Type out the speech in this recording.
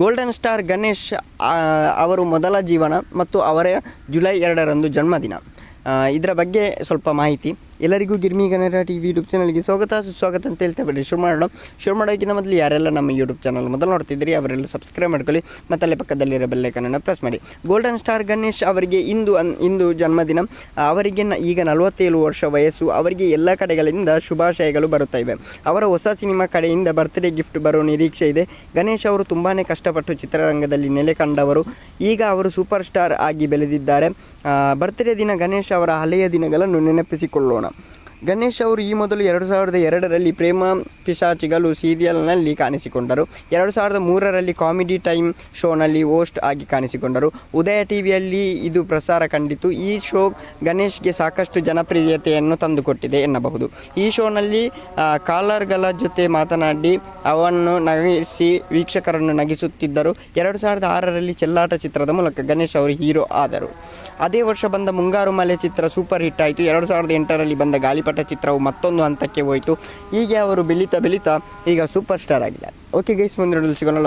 Golden star Ganesh ಅವರು ಮೊದಲ ಜೀವನ ಮತ್ತು ಅವರ ಜುಲೈ ಎರಡರಂದು ಜನ್ಮದಿನ. ಇದರ ಬಗ್ಗೆ ಸ್ವಲ್ಪ ಮಾಹಿತಿ. ಎಲ್ಲರಿಗೂ Girmi Kannada T V YouTube ಚಾನಲ್ಗೆ ಸ್ವಾಗತ, ಸುಸ್ವಾಗತ ಅಂತ ಹೇಳ್ತಾ ಬಿಡಿ ಶುರು ಮಾಡೋಣ. ಶುರು ಮಾಡೋಕ್ಕಿಂತ ಮೊದಲು ಯಾರೆಲ್ಲ ನಮ್ಮ ಯೂಟ್ಯೂಬ್ ಚಾನಲ್ ಮೊದಲು ನೋಡ್ತಿದ್ದೀರಿ, ಅವರೆಲ್ಲ ಸಬ್ಸ್ಕ್ರೈಬ್ ಮಾಡ್ಕೊಳ್ಳಿ, ಮತ್ತು ಅಲ್ಲೇ ಪಕ್ಕದಲ್ಲಿರೋ ಬೆಲ್ಲೈಕನನ್ನು ಪ್ರೆಸ್ ಮಾಡಿ. ಗೋಲ್ಡನ್ ಸ್ಟಾರ್ ಗಣೇಶ್ ಅವರಿಗೆ ಇಂದು ಅನ್, ಇಂದು ಜನ್ಮದಿನ. ಅವರಿಗೆ ಈಗ ನಲವತ್ತೇಳು ವರ್ಷ ವಯಸ್ಸು. ಅವರಿಗೆ ಎಲ್ಲ ಕಡೆಗಳಿಂದ ಶುಭಾಶಯಗಳು ಬರುತ್ತಾ ಇವೆ. ಅವರ ಹೊಸ ಸಿನಿಮಾ ಕಡೆಯಿಂದ ಬರ್ತ್ಡೇ ಗಿಫ್ಟ್ ಬರೋ ನಿರೀಕ್ಷೆ ಇದೆ. ಗಣೇಶ್ ಅವರು ತುಂಬಾ ಕಷ್ಟಪಟ್ಟು ಚಿತ್ರರಂಗದಲ್ಲಿ ನೆಲೆ ಕಂಡವರು. ಈಗ ಅವರು ಸೂಪರ್ ಸ್ಟಾರ್ ಆಗಿ ಬೆಳೆದಿದ್ದಾರೆ. ಬರ್ತ್ಡೇ ದಿನ ಗಣೇಶ್ ಅವರ ಹಳೆಯ ದಿನಗಳನ್ನು ನೆನಪಿಸಿಕೊಳ್ಳೋಣ. ಗಣೇಶ್ ಅವರು ಈ ಮೊದಲು ಎರಡು ಸಾವಿರದ ಎರಡರಲ್ಲಿ ಪ್ರೇಮ ಪಿಶಾಚಿಗಳು ಸೀರಿಯಲ್ನಲ್ಲಿ ಕಾಣಿಸಿಕೊಂಡರು. ಎರಡು ಸಾವಿರದ ಮೂರರಲ್ಲಿ ಕಾಮಿಡಿ ಟೈಮ್ ಶೋನಲ್ಲಿ ಹೋಸ್ಟ್ ಆಗಿ ಕಾಣಿಸಿಕೊಂಡರು. ಉದಯ ಟಿವಿಯಲ್ಲಿ ಇದು ಪ್ರಸಾರ ಕಂಡಿತು. ಈ ಶೋ ಗಣೇಶ್ಗೆ ಸಾಕಷ್ಟು ಜನಪ್ರಿಯತೆಯನ್ನು ತಂದುಕೊಟ್ಟಿದೆ ಎನ್ನಬಹುದು. ಈ ಶೋನಲ್ಲಿ ಕಾಲರ್ಗಳ ಜೊತೆ ಮಾತನಾಡಿ ಅವನ್ನು ನಗಿಸಿ ವೀಕ್ಷಕರನ್ನು ನಗಿಸುತ್ತಿದ್ದರು. ಎರಡು ಸಾವಿರದ ಆರರಲ್ಲಿ ಚೆಲ್ಲಾಟ ಚಿತ್ರದ ಮೂಲಕ ಗಣೇಶ್ ಅವರು ಹೀರೋ ಆದರು. ಅದೇ ವರ್ಷ ಬಂದ ಮುಂಗಾರು ಮಲೆ ಚಿತ್ರ ಸೂಪರ್ ಹಿಟ್ ಆಯಿತು. ಎರಡು ಸಾವಿರದ ಎಂಟರಲ್ಲಿ ಬಂದ ಗಾಳಿಪಟ ಚಿತ್ರವು ಮತ್ತೊಂದು ಹಂತಕ್ಕೆ ಹೋಯಿತು. ಹೀಗೆ ಅವರು ಬೆಳೀತಾ ಬೆಳೀತಾ ಈಗ ಸೂಪರ್ ಸ್ಟಾರ್ ಆಗಿದ್ದಾರೆ ಓಕೆ ಗೈಸ್ ಮುಂದೆ ಸಿಗೋಣ.